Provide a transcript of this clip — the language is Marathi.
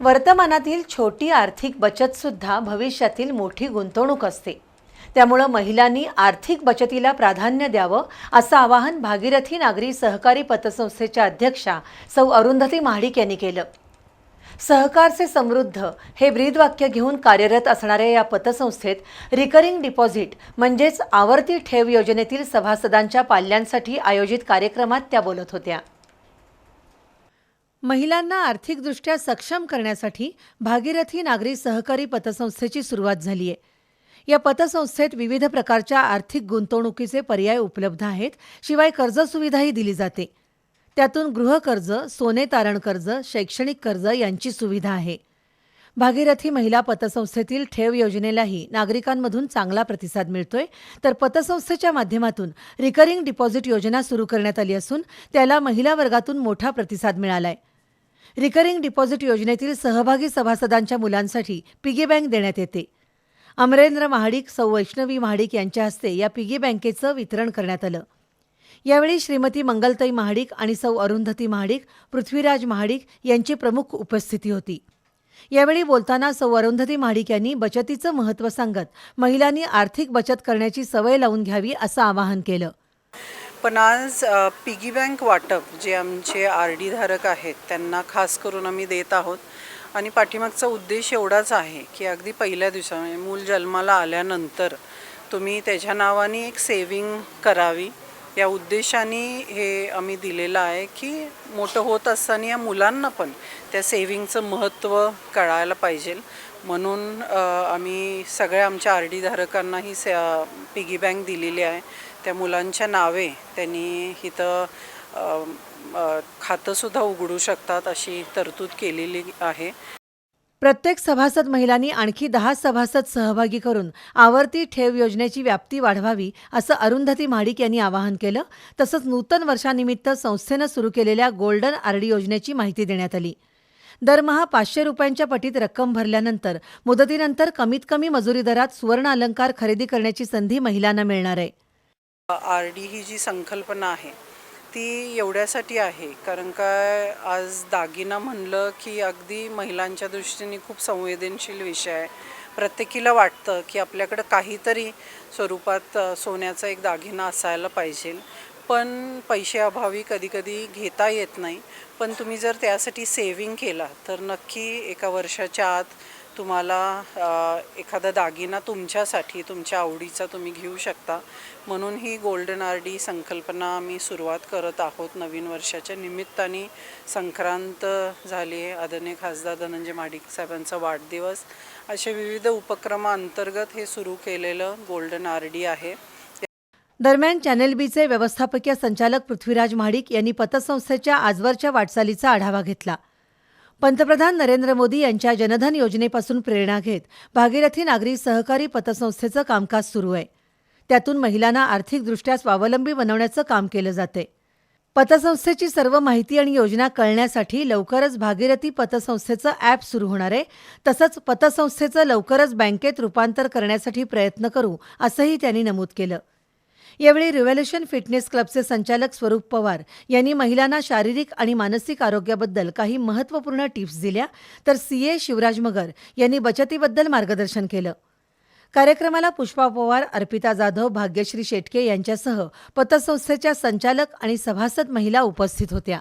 वर्तमानातील छोटी आर्थिक बचतसुद्धा भविष्यातील मोठी गुंतवणूक असते. त्यामुळं महिलांनी आर्थिक बचतीला प्राधान्य द्यावं असं आवाहन भागीरथी नागरी सहकारी पतसंस्थेच्या अध्यक्षा सौ अरुंधती महाडिक यांनी केलं. सहकारचे समृद्ध हे ब्रीदवाक्य घेऊन कार्यरत असणाऱ्या या पतसंस्थेत रिकरिंग डिपॉझिट म्हणजेच आवर्ती ठेव योजनेतील सभासदांच्या पाल्यांसाठी आयोजित कार्यक्रमात त्या बोलत होत्या. महिलांना आर्थिकदृष्ट्या सक्षम करण्यासाठी भागीरथी नागरी सहकारी पतसंस्थेची सुरुवात झाली आहे. या पतसंस्थेत विविध प्रकारच्या आर्थिक गुंतवणुकीचे पर्याय उपलब्ध आहेत शिवाय कर्ज सुविधाही दिली जाते. त्यातून गृहकर्ज सोने तारण कर्ज शैक्षणिक कर्ज यांची सुविधा आहे. भागीरथी महिला पतसंस्थेतील ठेव योजनेलाही नागरिकांमधून चांगला प्रतिसाद मिळतोय. तर पतसंस्थेच्या माध्यमातून रिकरिंग डिपॉझिट योजना सुरू करण्यात आली असून त्याला महिला वर्गातून मोठा प्रतिसाद मिळालाय. रिकरिंग डिपॉझिट योजनेतील सहभागी सभासदांच्या मुलांसाठी पिगी बँक देण्यात येते. अमरेंद्र महाडिक सौ वैष्णवी महाडिक यांच्या हस्ते या पिगी बँकेचं वितरण करण्यात आलं. यावेळी श्रीमती मंगलताई महाडिक आणि सौ अरुंधती महाडिक पृथ्वीराज महाडिक यांची प्रमुख उपस्थिती होती. यावेळी बोलताना सौ अरुंधती महाडिक यांनी बचतीचं महत्त्व सांगत महिलांनी आर्थिक बचत करण्याची सवय लावून घ्यावी असं आवाहन केलं. पण आज पिगी बँक वाटप जे आमचे आर डी धारक आहेत त्यांना खास करून आम्ही देत आहोत. आणि पाठीमागचा उद्देश एवढाच आहे की अगदी पहिल्या दिवसा म्हणजे मूल जन्माला आल्यानंतर तुम्ही त्याच्या नावाने एक सेविंग करावी. या उद्देशाने हे आम्ही दिलेलं आहे की मोठं होत असताना या मुलांना पण त्या सेविंगचं महत्त्व कळायला पाहिजे. म्हणून आम्ही सगळ्या आमच्या आर डी धारकांना ही से पिगी बँक दिलेली आहे. त्या मुलांच्या नावे त्यांनी इथं खातंसुद्धा उघडू शकतात अशी तरतूद केलेली आहे. प्रत्येक सभासद महिलांनी आणखी दहा सभासद सहभागी करून आवर्ती ठेव योजनेची व्याप्ती वाढवावी असं अरुंधती महाडिक यांनी आवाहन केलं. तसंच नूतन वर्षानिमित्त संस्थेनं सुरू केलेल्या गोल्डन आरडी योजनेची माहिती देण्यात आली. दरमहा पाचशे रुपयांच्या पटीत रक्कम भरल्यानंतर मुदतीनंतर कमीत कमी मजुरी दरात सुवर्ण अलंकार खरेदी करण्याची संधी महिलांना मिळणार आहे. आर डी ही जी संकल्पना आहे ती एवढ्यासाठी आहे कारण काय आज दागिना म्हणलं की अगदी महिलांच्या दृष्टीने खूप संवेदनशील विषय आहे. प्रत्येकीला वाटतं की आपल्याकडं काहीतरी स्वरूपात सोन्याचा एक दागिना असायला पाहिजे पण पैशाअभावी कधीकधी घेता येत नाही. पण तुम्ही जर त्यासाठी सेविंग केला तर नक्की एका वर्षाच्या आत तुम्हाला एखादा दागिना तुमच्यासाठी तुमच्या आवडीचा तुम्ही घेऊ शकता. म्हणून ही गोल्डन आर डी संकल्पना आम्ही सुरुवात करत आहोत नवीन वर्षाच्या निमित्ताने. संक्रांत झाली आहे आदरणीय खासदार धनंजय माडिक साहेबांचा वाढदिवस. असे विविध उपक्रमाअंतर्गत हे सुरू केलेलं गोल्डन आर डी आहे. दरम्यान चॅनेल बीचे व्यवस्थापकीय संचालक पृथ्वीराज महाडिक यांनी पतसंस्थेच्या आजवरच्या वाटचालीचा आढावा घेतला. पंतप्रधान नरेंद्र मोदी यांच्या जनधन योजनेपासून प्रेरणा घेत भागीरथी नागरी सहकारी पतसंस्थेचं कामकाज सुरू आहे. त्यातून महिलांना आर्थिकदृष्ट्या स्वावलंबी बनवण्याचं काम केलं जाते पतसंस्थेची सर्व माहिती आणि योजना कळण्यासाठी लवकरच भागीरथी पतसंस्थेचं ॲप सुरू होणार आहे. तसंच पतसंस्थेचं लवकरच बँकेत रूपांतर करण्यासाठी प्रयत्न करू असंही त्यांनी नमूद केलं. यावेळी रिव्हॉल्युशन फिटनेस क्लबचे संचालक स्वरूप पवार यांनी महिलांना शारीरिक आणि मानसिक आरोग्याबद्दल काही महत्त्वपूर्ण टिप्स दिल्या. तर सी ए शिवराज मगर यांनी बचतीबद्दल मार्गदर्शन केलं. कार्यक्रमाला पुष्पा पवार अर्पिता जाधव भाग्यश्री शेटके यांच्यासह पतसंस्थेच्या संचालक आणि सभासद महिला उपस्थित होत्या.